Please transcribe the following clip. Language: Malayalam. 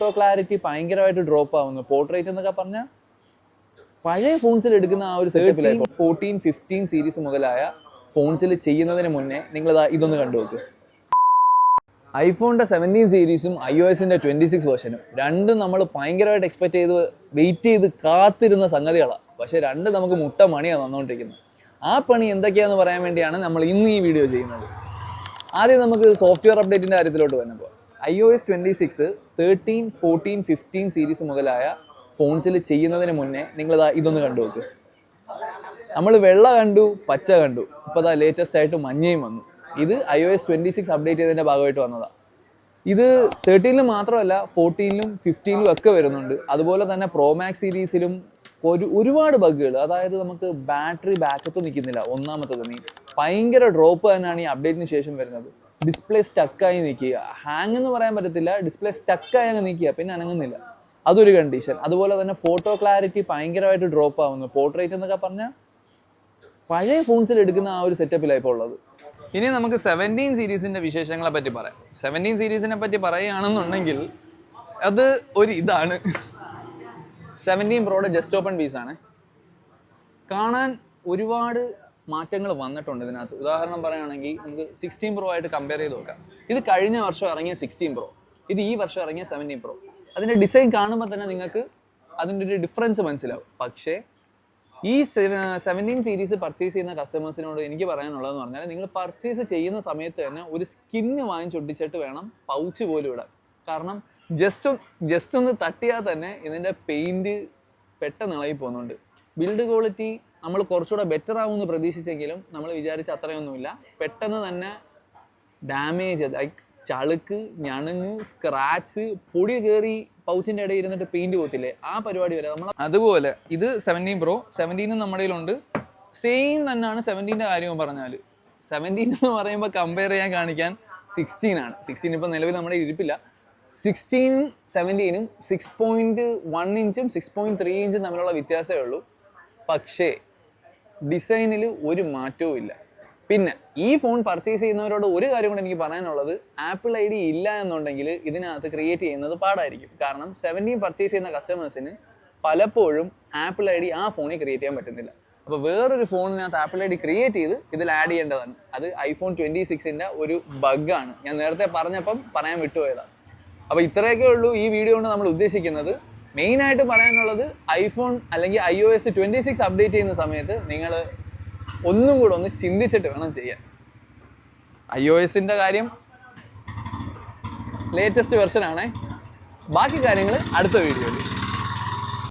ഫോട്ടോ ക്ലാരിറ്റി ഭയങ്കരമായിട്ട് ഡ്രോപ്പ് ആവുന്നു. പോർട്രേറ്റ് എന്നൊക്കെ പറഞ്ഞാൽ പഴയ ഫോൺസിൽ എടുക്കുന്ന ആ ഒരു സെറ്റപ്പിലായി ഫോർട്ടീൻ ഫിഫ്റ്റീൻ സീരീസ് മുതലായ ഫോൺസിൽ ചെയ്യുന്നതിന് മുന്നേ നിങ്ങൾ ഇതൊന്ന് കണ്ടു നോക്ക്. ഐഫോണിന്റെ സെവന്റീൻ സീരീസും ഐ ഒ എസിന്റെ ട്വന്റി സിക്സ് വേർഷനും രണ്ടും നമ്മൾ ഭയങ്കരമായിട്ട് എക്സ്പെക്ട് ചെയ്ത് വെയിറ്റ് ചെയ്ത് കാത്തിരുന്ന സംഗതികളാണ് പക്ഷേ രണ്ട് നമുക്ക് മുട്ട മണിയാണ് വന്നുകൊണ്ടിരിക്കുന്നത് ആ പണി എന്തൊക്കെയാന്ന് പറയാൻ വേണ്ടിയാണ് നമ്മൾ ഇന്ന് ഈ വീഡിയോ ചെയ്യുന്നത്. ആദ്യം നമുക്ക് സോഫ്റ്റ്വെയർ അപ്ഡേറ്റിന്റെ കാര്യത്തിലോട്ട് വന്നപ്പോൾ I O S twenty six thirteen fourteen fifteen series മുതലായ ഫോൺസിൽ ചെയ്യുന്നതിന് മുന്നേ നിങ്ങൾ ഇതൊന്ന് കണ്ടു നോക്ക്. നമ്മൾ വെള്ള കണ്ടു പച്ച കണ്ടു. ഇപ്പോൾ അതാ ലേറ്റസ്റ്റ് ആയിട്ട് മഞ്ഞയും വന്നു. ഇത് I O S twenty six update ചെയ്തതിന്റെ ഭാഗമായിട്ട് വന്നതാണ് ഇത് തേർട്ടീനിലും മാത്രമല്ല ഫോർട്ടീനിലും ഫിഫ്റ്റീനിലും ഒക്കെ വരുന്നുണ്ട്. അതുപോലെ തന്നെ പ്രോമാക്സ് സീരീസിലും ഒരു ഒരുപാട് ബഗ്ഗുകൾ അതായത് നമുക്ക് ബാറ്ററി ബാക്കപ്പ് നിൽക്കുന്നില്ല. ഒന്നാമത്തത് നീ ഭയങ്കര ഡ്രോപ്പ് തന്നെയാണ് ഈ അപ്ഡേറ്റിന് ശേഷം വരുന്നത്. ഡിസ്പ്ലേ സ്റ്റക്കായി നിൽക്കുക ഹാങ് എന്ന് പറയാൻ പറ്റത്തില്ല. ഡിസ്പ്ലേ സ്റ്റക്കായി അങ്ങ് നിൽക്കുക പിന്നെ അനങ്ങുന്നില്ല. അതൊരു കണ്ടീഷൻ അതുപോലെ തന്നെ ഫോട്ടോ ക്ലാരിറ്റി ഭയങ്കരമായിട്ട് ഡ്രോപ്പ് ആവുന്നു. പോർട്രേറ്റ് എന്നൊക്കെ പറഞ്ഞാൽ പഴയ ഫോൺസിൽ എടുക്കുന്ന ആ ഒരു സെറ്റപ്പിലാണ് ഇപ്പോൾ ഉള്ളത്. ഇനി നമുക്ക് സെവന്റീൻ സീരീസിന്റെ വിശേഷങ്ങളെ പറ്റി പറയാം. സെവന്റീൻ സീരീസിനെ പറ്റി പറയുകയാണെന്നുണ്ടെങ്കിൽ അത് ഒരു ഇതാണ്. സെവന്റീൻ പ്രോയുടെ ജസ്റ്റ് ഓപ്പൺ പീസാണ് കാണാൻ ഒരുപാട് മാറ്റങ്ങൾ വന്നിട്ടുണ്ട് ഇതിനകത്ത്. ഉദാഹരണം പറയുകയാണെങ്കിൽ നമുക്ക് സിക്സ്റ്റീൻ പ്രോ ആയിട്ട് കമ്പയർ ചെയ്ത് നോക്കാം. ഇത് കഴിഞ്ഞ വർഷം ഇറങ്ങിയ സിക്സ്റ്റീൻ പ്രോ ഇത് ഈ വർഷം ഇറങ്ങിയ സെവന്റീൻ പ്രോ അതിന്റെ ഡിസൈൻ കാണുമ്പോൾ തന്നെ നിങ്ങൾക്ക് അതിന്റെ ഒരു ഡിഫറൻസ് മനസ്സിലാവും. പക്ഷേ ഈ സെവന്റീൻ സീരീസ് പർച്ചേസ് ചെയ്യുന്ന കസ്റ്റമേഴ്സിനോട് എനിക്ക് പറയാനുള്ളതെന്ന് പറഞ്ഞാൽ നിങ്ങൾ പർച്ചേസ് ചെയ്യുന്ന സമയത്ത് തന്നെ ഒരു സ്കിന്ന് വാങ്ങിച്ചൊട്ടിച്ചിട്ട് വേണം പൗച്ച് പോലും ഇടാൻ. കാരണം ജസ്റ്റ് ജസ്റ്റ് ഒന്ന് തട്ടിയാൽ തന്നെ ഇതിന്റെ പെയിന്റ് പെട്ടെന്ന് ഇളകി പോകുന്നുണ്ട് ബിൽഡ് ക്വാളിറ്റി നമ്മൾ കുറച്ചുകൂടെ ബെറ്റർ ആവുമെന്ന് പ്രതീക്ഷിച്ചെങ്കിലും നമ്മൾ വിചാരിച്ച അത്രയൊന്നുമില്ല. പെട്ടെന്ന് തന്നെ ഡാമേജ് ലൈക്ക് ചളുക്ക് ഞണുങ്ങ് സ്ക്രാച്ച് പൊടി കയറി പൗച്ചിന്റെ ഇടയിൽ ഇരുന്നിട്ട് പെയിന്റ് പോത്തില്ലേ ആ പരിപാടി വരെ നമ്മൾ അതുപോലെ ഇത് സെവന്റീൻ പ്രോ സെവന്റീനും നമ്മുടെ കയ്യിലുണ്ട്. സെയിം തന്നെയാണ് സെവന്റീന്റെ കാര്യവും പറഞ്ഞാൽ സെവന്റീൻ എന്ന് പറയുമ്പോൾ കമ്പയർ ചെയ്യാൻ കാണിക്കാൻ സിക്സ്റ്റീൻ ആണ്. സിക്സ്റ്റീൻ ഇപ്പോൾ നിലവിൽ നമ്മുടെ ഇരിപ്പില്ല. സിക്സ്റ്റീനും സെവന്റീനും സിക്സ് പോയിന്റ് വൺ ഇഞ്ചും സിക്സ് പോയിന്റ് ത്രീ ഇഞ്ചും തമ്മിലുള്ള വ്യത്യാസമേ ഉള്ളൂ. പക്ഷേ ഡിസൈനിൽ ഒരു മാറ്റവും ഇല്ല. പിന്നെ ഈ ഫോൺ പർച്ചേസ് ചെയ്യുന്നവരോട് ഒരു കാര്യം കൂടെ എനിക്ക് പറയാനുള്ളത് ആപ്പിൾ ഐ ഡി ഇല്ല എന്നുണ്ടെങ്കിൽ ഇതിനകത്ത് ക്രിയേറ്റ് ചെയ്യുന്നത് പാടായിരിക്കും. കാരണം സെവന്റീൻ പർച്ചേസ് ചെയ്യുന്ന കസ്റ്റമേഴ്സിന് പലപ്പോഴും ആപ്പിൾ ഐ ഡി ആ ഫോണിൽ ക്രിയേറ്റ് ചെയ്യാൻ പറ്റുന്നില്ല. അപ്പോൾ വേറൊരു ഫോണിനകത്ത് ആപ്പിൾ ഐ ഡി ക്രിയേറ്റ് ചെയ്ത് ഇതിൽ ആഡ് ചെയ്യേണ്ടതാണ്. അത് ഐഫോൺ ട്വന്റി സിക്സിന്റെ ഒരു ബഗ്ഗാണ് ഞാൻ നേരത്തെ പറഞ്ഞപ്പം പറയാൻ വിട്ടുപോയതാണ്. അപ്പോൾ ഇത്രയൊക്കെ ഉള്ളൂ ഈ വീഡിയോ കൊണ്ട് നമ്മൾ ഉദ്ദേശിക്കുന്നത്. മെയിനായിട്ട് പറയാനുള്ളത് ഐഫോൺ അല്ലെങ്കിൽ I O S twenty six update ചെയ്യുന്ന സമയത്ത് നിങ്ങൾ ഒന്നും കൂടെ ഒന്ന് ചിന്തിച്ചിട്ട് വേണം ചെയ്യാൻ. ഐ ഒ എസിന്റെ കാര്യം ലേറ്റസ്റ്റ് വെർഷൻ ആണേ. ബാക്കി കാര്യങ്ങൾ അടുത്ത വീഡിയോയിൽ